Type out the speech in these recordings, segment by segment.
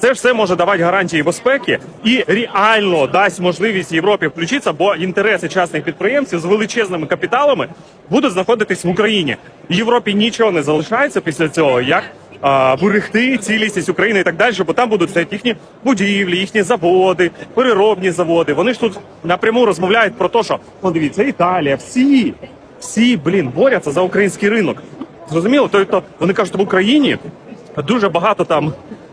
Це все може давати гарантії безпеки і реально дасть можливість Європі включитися, бо інтереси частних підприємців з величезними капіталами будуть знаходитись в Україні. Європі нічого не залишається після цього, як а, берегти цілісність України і так далі, бо там будуть стояти їхні будівлі, їхні заводи, переробні заводи. Вони ж тут напряму розмовляють про те, що ну дивіться, Італія, всі, всі блін борються за український ринок. Зрозуміло, тобто вони кажуть, в Україні дуже багато там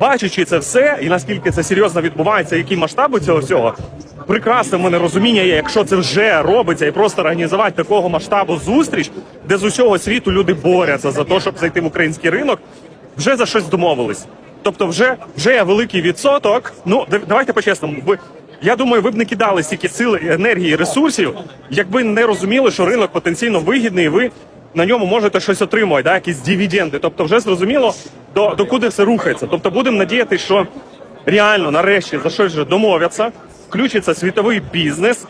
Бачачи це все, і наскільки це серйозно відбувається, які масштаби цього всього, прекрасне в мене розуміння є, якщо це вже робиться, і просто організувати такого масштабу зустріч, де з усього світу люди борються за те, щоб зайти в український ринок, вже за щось домовились. Тобто, вже вже є великий відсоток. Ну дав- давайте по-чесному. Ви я думаю, ви б не кидали стільки сили, енергії, ресурсів, якби не розуміли, що ринок потенційно вигідний, і ви на ньому можете щось отримувати, да, якісь дивіденди. Тобто, вже зрозуміло, до, до куди все рухається. Тобто, будемо надіятися, що реально нарешті за щось вже домовляться, включиться світовий бізнес,